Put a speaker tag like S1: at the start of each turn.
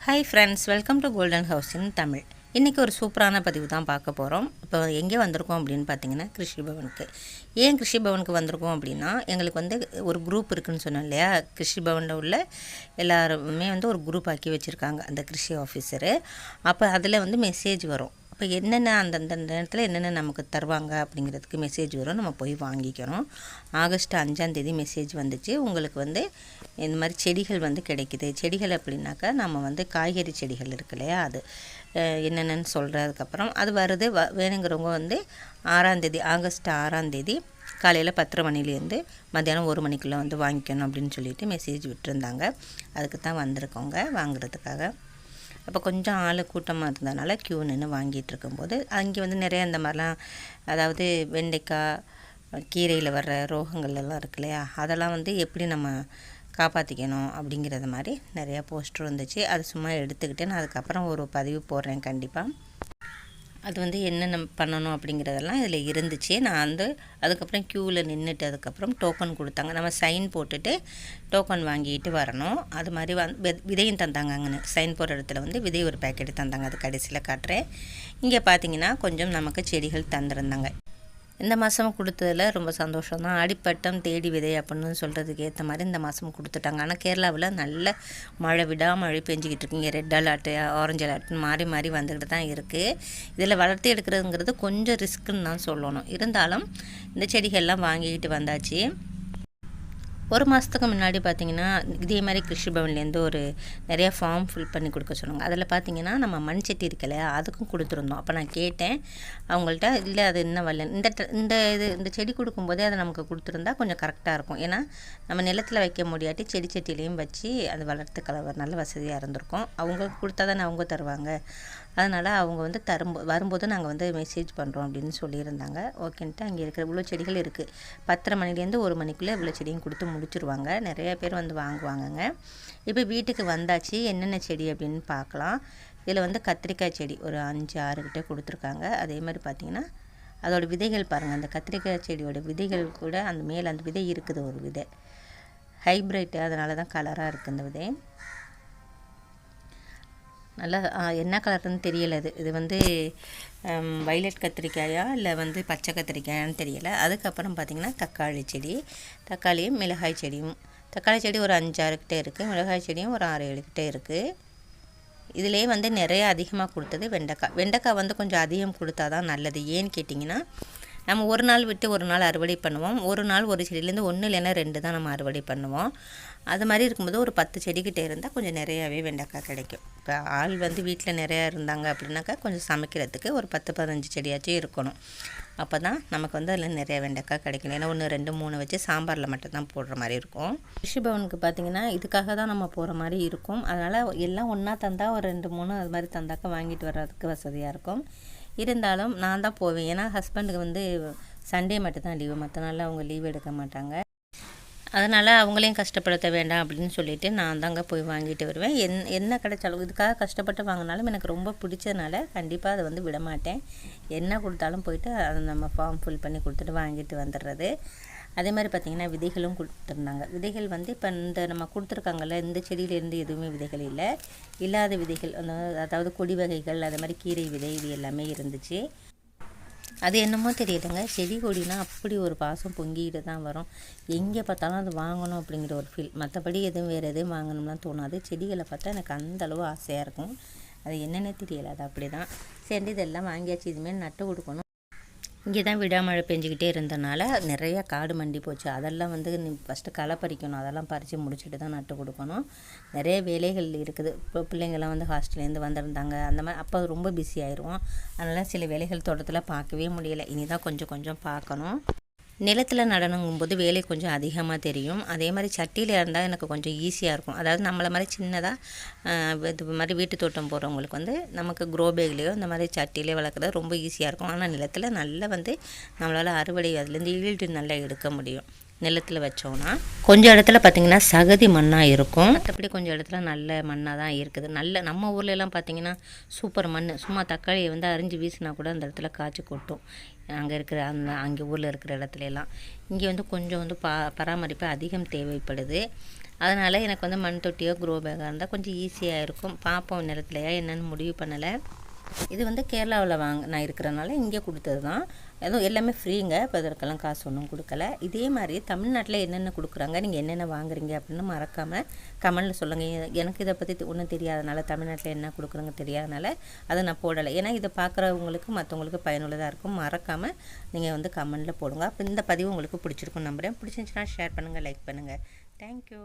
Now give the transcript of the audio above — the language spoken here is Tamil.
S1: Hi friends welcome to golden house in Tamil இன்றைக்கி ஒரு சூப்பரான பதிவு தான் பார்க்க போகிறோம் இப்போ எங்கே வந்திருக்கோம் அப்படின்னு பார்த்தீங்கன்னா கிருஷி பவனுக்கு ஏன் கிருஷி பவனுக்கு வந்திருக்கோம் அப்படின்னா எங்களுக்கு வந்து ஒரு குரூப் இருக்குதுன்னு சொன்னோம் இல்லையா? கிருஷி பவனில் உள்ள எல்லாருமே வந்து ஒரு குரூப் ஆக்கி வச்சுருக்காங்க அந்த கிருஷி ஆஃபீஸரு அப்போ அதில் வந்து மெசேஜ் வரும். அப்போ என்னென்ன அந்தந்த நேரத்தில் என்னென்ன நமக்கு தருவாங்க அப்படிங்கிறதுக்கு மெசேஜ் வரும். நம்ம போய் வாங்கிக்கிறோம். ஆகஸ்ட் அஞ்சாந்தேதி மெசேஜ் வந்துச்சு. உங்களுக்கு வந்து இந்த மாதிரி செடிகள் வந்து கிடைக்குது. செடிகள் அப்படின்னாக்கா நம்ம வந்து காய்கறி செடிகள் இருக்கு இல்லையா? அது என்னென்னு சொல்கிறதுக்கப்புறம் அது வருது. வ வேணுங்கிறவங்க வந்து ஆறாந்தேதி ஆகஸ்ட் ஆறாந்தேதி காலையில் பத்தரை மணிலேருந்து மத்தியானம் ஒரு மணிக்குள்ளே வந்து வாங்கிக்கணும் அப்படின்னு சொல்லிட்டு மெசேஜ் விட்டுருந்தாங்க. அதுக்கு தான் வந்திருக்கோங்க. வாங்குறதுக்காக. அப்போ கொஞ்சம் ஆள் கூட்டமாக இருந்ததுனால க்யூ நின்று வாங்கிட்டு இருக்கும்போது அங்கே வந்து நிறைய இந்த மாதிரிலாம் அதாவது வெண்டைக்காய் கீரையில் வர்ற ரோகங்கள் எல்லாம் இருக்கு இல்லையா? அதெல்லாம் வந்து எப்படி நம்ம காப்பாற்றிக்கணும் அப்படிங்கிறது மாதிரி நிறையா போஸ்டர் வந்துச்சு. அது சும்மா எடுத்துக்கிட்டு நான் அதுக்கப்புறம் ஒரு பதிவு போடுறேன் கண்டிப்பாக அது வந்து என்னென்ன பண்ணணும் அப்படிங்கிறதெல்லாம் இதில் இருந்துச்சு. நான் வந்து அதுக்கப்புறம் க்யூவில் நின்றுட்டு அதுக்கப்புறம் டோக்கன் கொடுத்தாங்க. நம்ம சைன் போட்டுட்டு டோக்கன் வாங்கிட்டு வரணும். அது மாதிரி வந் விதையும் தந்தாங்க அங்கே சைன் போடுற இடத்துல வந்து விதை ஒரு பேக்கெட் தந்தாங்க. அது கடைசியில் காட்டுறேன். இங்கே பார்த்தீங்கன்னா கொஞ்சம் நமக்கு செடிகள் தந்திருந்தாங்க. இந்த மாதம் கொடுத்ததில் ரொம்ப சந்தோஷம் தான். அடிப்பட்டம் தேடி விதை அப்படின்னு சொல்கிறதுக்கு ஏற்ற மாதிரி இந்த மாதம் கொடுத்துட்டாங்க. ஆனால் கேரளாவில் நல்ல மழை விடாமழை பெஞ்சிக்கிட்டு இருக்குங்க. ரெட் அலர்ட்டு ஆரஞ்சு அலர்ட்னு மாறி மாறி வந்துக்கிட்டு தான் இருக்குது இதில் வளர்த்து எடுக்கிறதுங்கிறது கொஞ்சம் ரிஸ்க்குன்னு தான் சொல்லணும். இருந்தாலும் இந்த செடிகள்லாம் வாங்கிக்கிட்டு வந்தாச்சு. ஒரு மாதத்துக்கு முன்னாடி பார்த்தீங்கன்னா இதே மாதிரி கிருஷி பவன்லேருந்து ஒரு நிறைய ஃபார்ம் ஃபில் பண்ணி கொடுக்க சொன்னாங்க. அதில் பார்த்தீங்கன்னா நம்ம மண் சட்டி இருக்கல அதுக்கும் கொடுத்துருந்தோம். அப்போ நான் கேட்டேன். அவங்கள்ட்ட இல்லை அது என்ன வரல. இந்த இந்த இது இந்த செடி கொடுக்கும்போதே அதை நமக்கு கொடுத்துருந்தா கொஞ்சம் கரெக்டாக இருக்கும். ஏன்னா நம்ம நிலத்தில் வைக்க முடியாட்டி செடி சட்டிலையும் வச்சு அது வளர்த்து கலவ நல்ல வசதியாக இருந்திருக்கும். அவங்களுக்கு கொடுத்தா தானே அவங்க தருவாங்க. அதனால் அவங்க வந்து தரும்போ வரும்போது நாங்கள் வந்து மெசேஜ் பண்ணுறோம் அப்படின்னு சொல்லியிருந்தாங்க. ஓகேன்ட்டு அங்கே இருக்கிற இவ்வளோ செடிகள் இருக்குது பத்தரை மணிலேருந்து ஒரு மணிக்குள்ளே இவ்வளோ செடியும் கொடுத்து முடிச்சுருவாங்க. நிறைய பேர் வந்து வாங்குவாங்கங்க. இப்போ வீட்டுக்கு வந்தாச்சு. என்னென்ன செடி அப்படின்னு பார்க்கலாம். இதில் வந்து கத்திரிக்காய் செடி ஒரு அஞ்சு ஆறு கிட்ட கொடுத்துருக்காங்க. அதே மாதிரி பார்த்தீங்கன்னா அதோட விதைகள் பாருங்கள் அந்த கத்திரிக்காய் செடியோட விதைகள் கூட அந்த மேலே அந்த விதை இருக்குது ஒரு விதை. ஹைப்ரிட் அதனால தான் கலராக இருக்குது அந்த விதை. நல்லா என்ன கலர்னு தெரியலை இது இது வந்து வைலட் கத்திரிக்காயா இல்லை வந்து பச்சை கத்திரிக்காயான்னு தெரியலை. அதுக்கப்புறம் பார்த்திங்கன்னா தக்காளி செடி தக்காளியும் மிளகாய் செடியும். தக்காளி செடி ஒரு அஞ்சாறு கிட்டே இருக்குது மிளகாய் செடியும் ஒரு ஆறு ஏழு கிட்டே இருக்குது இதிலே வந்து நிறைய அதிகமாக கொடுத்தது வெண்டைக்காய். வெண்டைக்காய் வந்து கொஞ்சம் அதிகம் கொடுத்தா தான் நல்லது. ஏன்னு கேட்டிங்கன்னா நம்ம ஒரு நாள் விட்டு ஒரு நாள் அறுவடை பண்ணுவோம். ஒரு நாள் ஒரு செடியிலேருந்து ஒன்று இல்லைன்னா ரெண்டு தான் நம்ம அறுவடை பண்ணுவோம். அது மாதிரி இருக்கும்போது ஒரு பத்து செடிக்கிட்டே இருந்தால் கொஞ்சம் நிறையாவே வெண்டைக்காய் கிடைக்கும். இப்போ ஆள் வந்து வீட்டில் நிறையா இருந்தாங்க அப்படின்னாக்கா கொஞ்சம் சமைக்கிறதுக்கு ஒரு பத்து பதினஞ்சு செடியாச்சும் இருக்கணும். அப்போ தான் நமக்கு வந்து அதில் நிறைய வெண்டைக்காய் கிடைக்கும் ஏன்னா ஒன்று ரெண்டு மூணு வச்சு சாம்பாரில் மட்டும்தான் போடுற மாதிரி இருக்கும். ரிஷிபவனுக்கு பார்த்திங்கன்னா பார்த்தீங்கன்னா இதுக்காக தான் நம்ம போகிற மாதிரி இருக்கும். அதனால் எல்லாம் ஒன்றா தந்தால் ஒரு ரெண்டு மூணு அது மாதிரி தந்தாக்கா வாங்கிட்டு வர்றதுக்கு வசதியாக இருக்கும். இருந்தாலும் நான் தான் போவேன். ஏன்னா ஹஸ்பண்டுக்கு வந்து சண்டே மட்டும் தான் லீவு மற்ற நாளில் அவங்க லீவ் எடுக்க மாட்டாங்க. அதனால் அவங்களையும் கஷ்டப்படுத்த வேண்டாம் அப்படின்னு சொல்லிட்டு நான் தாங்க போய் வாங்கிட்டு வருவேன். என் என்ன கிடைச்சாலும் இதுக்காக கஷ்டப்பட்டு வாங்கினாலும் எனக்கு ரொம்ப பிடிச்சதுனால கண்டிப்பாக அதை வந்து விட மாட்டேன் என்ன கொடுத்தாலும் போயிட்டு அதை நம்ம ஃபார்ம் ஃபில் பண்ணி கொடுத்துட்டு வாங்கிட்டு வந்துடுறது. அதே மாதிரி பார்த்திங்கன்னா விதைகளும் கொடுத்துருந்தாங்க. விதைகள் வந்து இப்போ இந்த நம்ம கொடுத்துருக்காங்கல்ல இந்த செடியிலேருந்து எதுவுமே விதைகள் இல்லை. இல்லாத விதைகள் அந்த அதாவது கொடி வகைகள் அதே மாதிரி கீரை விதை இது எல்லாமே இருந்துச்சு. அது என்னமோ தெரியலைங்க செடி கொடினா அப்படி ஒரு பாசம் பொங்கிக்கிட்டு தான் வரும். எங்கே பார்த்தாலும் அது வாங்கணும் அப்படிங்கிற ஒரு ஃபீல் மற்றபடி எதுவும் வேறு எதுவும் வாங்கணும்லாம் தோணாது. செடிகளை பார்த்தா எனக்கு அந்த அளவு ஆசையாக இருக்கும். அது என்னென்ன தெரியல. அது அப்படி தான் சரி இதெல்லாம் வாங்கியாச்சு. இதுமாரி நட்டு கொடுக்கணும். இங்கே தான் விடாமழை பெஞ்சிக்கிட்டே இருந்தனால நிறைய காடு மண்டி போச்சு. அதெல்லாம் வந்து நீ ஃபஸ்ட்டு களை பறிக்கணும். அதெல்லாம் பறித்து முடிச்சுட்டு தான் நட்டு கொடுக்கணும். நிறைய வேலைகள் இருக்குது. இப்போ பிள்ளைங்கள்லாம் வந்து ஹாஸ்டல்லேருந்து வந்திருந்தாங்க. அந்த மாதிரி அப்போ ரொம்ப பிஸி ஆயிடுவோம் அதனால் சில வேலைகள் தோட்டத்தில் பார்க்கவே முடியலை. இனி தான் கொஞ்சம் கொஞ்சம் பார்க்கணும். நிலத்தில் நடனங்கும்போது வேலை கொஞ்சம் அதிகமாக தெரியும். அதே மாதிரி சட்டியில் இருந்தால் எனக்கு கொஞ்சம் ஈஸியாக இருக்கும். அதாவது நம்மளை மாதிரி சின்னதாக இது மாதிரி வீட்டு தோட்டம் போகிறவங்களுக்கு வந்து நமக்கு க்ரோ பேக்லேயோ இந்த மாதிரி சட்டியிலே வளர்க்குறது ரொம்ப ஈஸியாக இருக்கும். ஆனால் நிலத்தில் நல்லா வந்து நம்மளால் அறுவடை அதுலேருந்து ஈல்டு நல்லா எடுக்க முடியும். நிலத்தில் வச்சோன்னா கொஞ்சம் இடத்துல பார்த்திங்கன்னா சகதி மண்ணாக இருக்கும். மற்றபடி கொஞ்சம் இடத்துல நல்ல மண்ணாக தான் இருக்குது. நல்ல நம்ம ஊர்ல பார்த்திங்கன்னா சூப்பர் மண் சும்மா தக்காளியை வந்து அரிஞ்சு வீசினா கூட அந்த இடத்துல காய்ச்சி கொட்டும். அங்கே இருக்கிற அந்த அங்கே ஊரில் இருக்கிற இடத்துல எல்லாம். இங்கே வந்து கொஞ்சம் வந்து பா பராமரிப்பு அதிகம் தேவைப்படுது. அதனால் எனக்கு வந்து மண் தொட்டியோ க்ரோ பேக்காக இருந்தால் கொஞ்சம் ஈஸியாக இருக்கும். பார்ப்போம் நிலத்துலையா என்னென்னு முடிவு பண்ணலை. இது வந்து கேரளாவில் வாங்க நான் இருக்கிறனால இங்கே கொடுத்தது தான் அதுவும் எல்லாமே ஃப்ரீங்க. இப்போ இதற்கெல்லாம் காசு ஒன்றும் கொடுக்கல. இதே மாதிரி தமிழ்நாட்டில் என்னென்ன கொடுக்குறாங்க? நீங்கள் என்னென்ன வாங்குறீங்க அப்படின்னு மறக்காமல் கமெண்டில் சொல்லுங்கள் எனக்கு இதை பற்றி ஒன்றும் தெரியாதனால தமிழ்நாட்டில் என்ன கொடுக்குறாங்க தெரியாதனால அதை நான் போடலை. ஏன்னா இதை பார்க்குறவங்களுக்கு மற்றவங்களுக்கு பயனுள்ளதாக இருக்கும். மறக்காமல் நீங்கள் வந்து கமெண்டில் போடுங்க. அப்போ இந்த பதிவு உங்களுக்கு பிடிச்சிருக்கும் நம்புகிறேன் பிடிச்சிருந்துச்சுன்னா ஷேர் பண்ணுங்கள் லைக் பண்ணுங்கள் தேங்க்யூ